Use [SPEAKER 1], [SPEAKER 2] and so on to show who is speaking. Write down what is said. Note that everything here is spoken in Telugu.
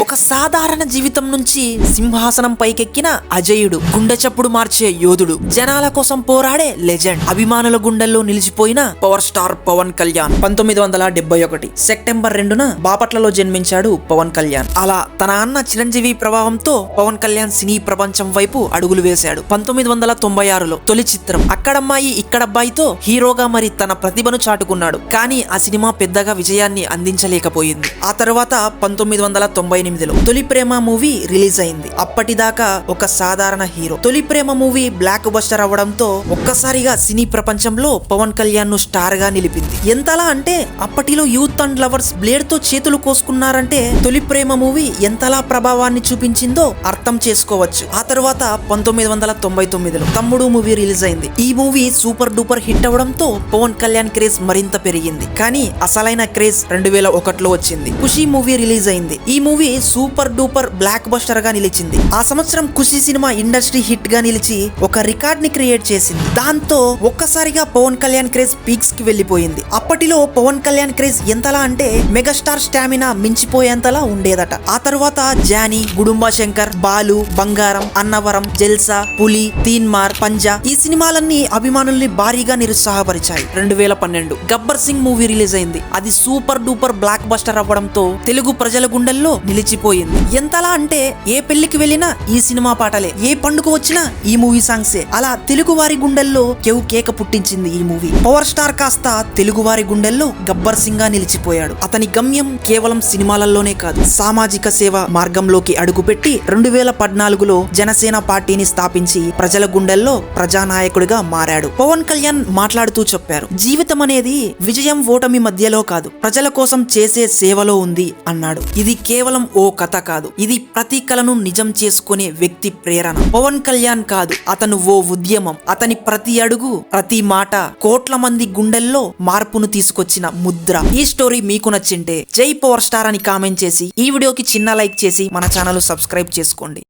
[SPEAKER 1] ఒక సాధారణ జీవితం నుంచి సింహాసనం పైకెక్కిన అజయుడు గుండె చప్పుడు మార్చే యోధుడు. జనాల కోసం పోరాడే లెజెండ్. అభిమానుల గుండెల్లో నిలిచిపోయిన పవర్ స్టార్ పవన్ కళ్యాణ్. పంతొమ్మిది వందల డెబ్బై ఒకటి సెప్టెంబర్ రెండున బాపట్లలో జన్మించాడు పవన్ కళ్యాణ్. అలా తన అన్న చిరంజీవి ప్రభావంతో పవన్ కళ్యాణ్ సినీ ప్రపంచం వైపు అడుగులు వేశాడు. పంతొమ్మిది వందల తొంభై ఆరులో తొలి చిత్రం అక్కడమ్మాయి ఇక్కడబ్బాయితో హీరోగా మరి తన ప్రతిభను చాటుకున్నాడు. కానీ ఆ సినిమా పెద్దగా విజయాన్ని అందించలేకపోయింది. ఆ తర్వాత పంతొమ్మిది వందల తొంభై ఎనిమిదిలో. తొలి ప్రేమ మూవీ రిలీజ్ అయింది. అప్పటిదాకా ఒక సాధారణ హీరో. తొలి ప్రేమ మూవీ బ్లాక్ బస్టర్ అవ్వడంతో ఒక్కసారిగా సినీ ప్రపంచంలో పవన్ కళ్యాణ్ను స్టార్గా నిలిపింది. ఎంతలా అంటే అప్పటిలో యూత్ అండ్ లవర్స్ బ్లేడ్తో చేతులు కోసుకున్నారంటే తొలి ప్రేమ మూవీ ఎంతలా ప్రభావాన్ని చూపించిందో అర్థం చేసుకోవచ్చు. ఆ తర్వాత పంతొమ్మిది వందల తొంభై తొమ్మిదిలో తమ్ముడు మూవీ రిలీజ్ అయింది. ఈ మూవీ సూపర్ డూపర్ హిట్ అవ్వడంతో పవన్ కళ్యాణ్ క్రేజ్ మరింత పెరిగింది. కానీ అసలైన క్రేజ్ రెండు వేల ఒకటిలో వచ్చింది. ఖుషి మూవీ రిలీజ్ అయింది. ఈ మూవీ సూపర్ డూపర్ బ్లాక్ బస్టర్గా నిలిచింది. ఆ సంవత్సరం ఖుషి సినిమా ఇండస్ట్రీ హిట్గా నిలిచి ఒక రికార్డ్ని క్రియేట్ చేసింది. దాంతో ఒక్కసారిగా పవన్ కళ్యాణ్ క్రేజ్ పీక్స్కి వెళ్ళిపోయింది. అప్పటిలో పవన్ కళ్యాణ్ క్రేజ్ ఎంతలా అంటే మెగాస్టార్ స్టామినా మించిపోయేంతలా ఉండేదట. ఆ తర్వాత జానీ గుడుంబా శంకర్ బాలు బంగారం అన్నవరం జల్సా పులి తీన్మార్ పంజా ఈ సినిమాలన్నీ అభిమానుల్ని భారీగా నిరుత్సాహపరిచాయి. రెండు వేల పన్నెండు గబ్బర్ సింగ్ మూవీ రిలీజ్ అయింది. అది సూపర్ డూపర్ బ్లాక్ బస్టర్ అవ్వడంతో తెలుగు ప్రజల గుండెల్లో నిలిచి నిలిచిపోయింది ఎంతలా అంటే ఏ పెళ్ళికి వెళ్ళినా ఈ సినిమా పాటలే ఏ పండుగ వచ్చినా ఈ మూవీ సాంగ్సే. అలా తెలుగు వారి గుండెల్లో కేవ్ కేక పుట్టించింది ఈ మూవీ. పవర్ స్టార్ కాస్త తెలుగు వారి గుండెల్లో గబ్బర్ సింగ్గా నిలిచిపోయాడు. అతని గమ్యం కేవలం సినిమాలలోనే కాదు సామాజిక సేవ మార్గంలోకి అడుగుపెట్టి రెండు వేల పద్నాలుగులో జనసేన పార్టీని స్థాపించి ప్రజల గుండెల్లో ప్రజానాయకుడిగా మారాడు. పవన్ కళ్యాణ్ మాట్లాడుతూ చెప్పారు జీవితం అనేది విజయం ఓటమి మధ్యలో కాదు ప్రజల కోసం చేసే సేవలో ఉంది అన్నాడు. ఇది కేవలం ఓ కథ కాదు. ఇది ప్రతి కలను నిజం చేసుకునే వ్యక్తి ప్రేరణ. పవన్ కళ్యాణ్ కాదు అతను ఓ ఉద్యమం. అతని ప్రతి అడుగు ప్రతి మాట కోట్ల మంది గుండెల్లో మార్పును తీసుకొచ్చిన ముద్ర. ఈ స్టోరీ మీకు నచ్చింటే జై పవర్ స్టార్ అని కామెంట్ చేసి ఈ వీడియోకి చిన్న లైక్ చేసి మన ఛానల్ సబ్స్క్రైబ్ చేసుకోండి.